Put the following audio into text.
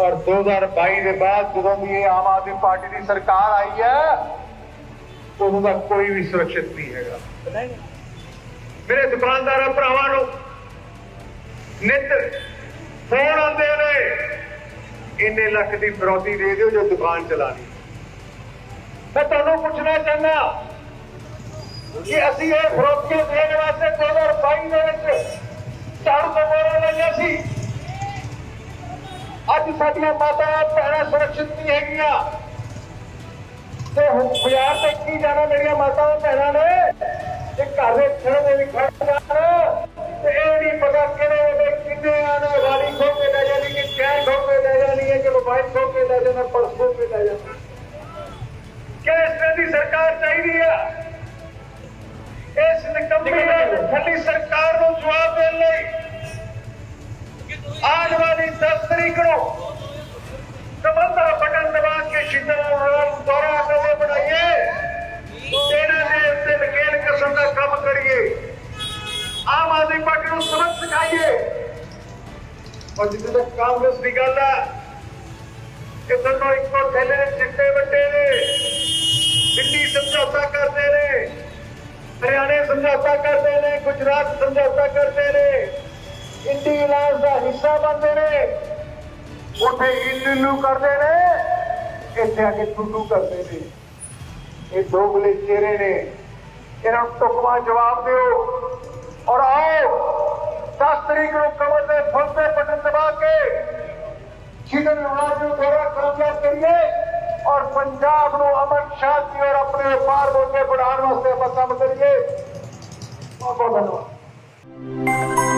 2022 ਦੇ ਬਾਅਦ ਜਦੋਂ ਦੀ ਇਹ ਆਮ ਆਦਮੀ ਪਾਰਟੀ ਦੀ ਸਰਕਾਰ ਆਈ ਹੈ ਉਦੋਂ ਦਾ ਕੋਈ ਵੀ ਸੁਰੱਖਿਅਤ ਨਹੀਂ ਹੈਗਾ। ਮੇਰੇ ਦੁਕਾਨਦਾਰਾਂ ਭਰਾਵਾਂ ਨੂੰ ਨਿਤ ਫੋਨ ਆਉਂਦੇ ਨੇ, ਇੰਨੇ ਲੱਖ ਦੀ ਫਰੋਤੀ ਦੇ ਦਿਓ ਜੋ ਦੁਕਾਨ ਚਲਾਣੀ। ਮੈਂ ਤੁਹਾਨੂੰ ਪੁੱਛਣਾ ਚਾਹੁੰਦਾ ਕਿ ਅਸੀਂ ਇਹ ਫਰੋਤੀਆਂ ਦੇਣ ਵਾਸਤੇ 2022 ਦੇ ਵਿੱਚ ਝਾੜੂ ਕਮੋਰੇ ਲਈਆਂ ਸੀ। ਅੱਜ ਸਾਡੀਆਂ ਮਾਤਾਵਾਂ ਭੈਣਾਂ ਸੁਰੱਖਿਅਤ ਨਹੀਂ ਹੈਗੀਆਂ। ਤੇ ਬਾਜ਼ਾਰ ਤੇ ਕੀ ਜਾਣਾ ਮੇਰੀਆਂ ਮਾਤਾਵਾਂ ਭੈਣਾਂ ਨੇ? ਤੇ ਘਰ ਦੇ ਖੜੇ ਵੀ ਖੜ ਤੇ ਇਹ ਨਹੀਂ ਪਤਾ ਕਿਹੜੇ ਵੇਲੇ ਕਿੰਨੇ ਆਣਾ ਵਾਲੀ ਖੋ ਕੇ ਲੈ ਜਾਣੀ ਕਿ ਕੈਸ਼ ਖੋ ਕੇ ਲੈ ਜਾਣੀ ਹੈ ਕਿ ਮੋਬਾਈਲ ਖੋ ਕੇ ਲੈ ਜਾਣਾ ਪਰਸ ਖੋ ਕੇ ਲੈ ਜਾਣਾ। ਕਿ ਇਸ ਤਰ੍ਹਾਂ ਦੀ ਸਰਕਾਰ ਚਾਹੀਦੀ ਆ? ਇਸ ਨਿਕੰਮੀ ਠੱਲੀ ਸਰਕਾਰ ਨੂੰ ਜਵਾਬ ਦੇਣ ਲਈ ਆਉਣ ਵਾਲੀ 10 ਤਰੀਕ ਨੂੰ ਕਮੰਦਾ ਬਟਨ ਦਬਾ ਕੇ ਸ਼ਿੰਦਰ ਨੂੰ ਦੁਆਰਾ ਕਦੇ ਬਣਾਈਏ। ਇਹਨਾਂ ਦੇ ਉੱਤੇ ਨਕੇਲ ਕਸਮ ਦਾ ਕੰਮ ਕਰੀਏ। ਆਮ ਆਦਮੀ ਪਾਰਟੀ ਨੂੰ ਸਬਕ ਸਿਖਾਈਏ। ਔਰ ਜਿੱਥੇ ਤੱਕ ਕਾਂਗਰਸ ਦੀ ਗੱਲ ਹੈ ਕਿ ਦੋਨੋਂ ਇੱਕੋ ਥੈਲੇ ਦੇ ਚਿੱਟੇ ਵੱਡੇ ਨੇ, ਦਿੱਲੀ ਸਮਝੌਤਾ ਕਰਦੇ ਨੇ, ਹਰਿਆਣੇ ਸਮਝੌਤਾ ਕਰਦੇ ਨੇ। ਇੰਡੀ ਇਲਾਜ ਦਾ ਹਿੱਸਾ ਬਣਦੇ ਨੇ ਉੱਥੇ ਇੰਨੂ ਕਰਦੇ ਨੇ। ਇੱਥੇ ਆ ਕੇ ਟੁੱਟੂ ਕਰਦੇ ਨੇ। ਇਹ ਦੋਗਲੇ ਚਿਹਰੇ ਨੇ। ਇਹਨਾਂ ਨੂੰ ਟੁਕਮਾ ਜਵਾਬ ਦਿਓ। ਔਰ ਆਓ 10 ਤਰੀਕ ਨੂੰ ਕਮਰ ਦੇ ਫੁੱਲ ਬਟਨ ਦਬਾ ਕੇ ਸ਼ੀਤਲ ਰਾਜ ਨੂੰ ਥੋੜਾ ਕਾਮਯਾਬ ਕਰੀਏ ਔਰ ਪੰਜਾਬ ਨੂੰ ਅਮਨ ਸ਼ਾਂਤੀ ਔਰ ਆਪਣੇ ਵਪਾਰ ਮੌਕੇ ਬਣਾਉਣ ਵਾਸਤੇ ਆਪਾਂ ਕੰਮ ਕਰੀਏ। ਬਹੁਤ ਬਹੁਤ ਧੰਨਵਾਦ।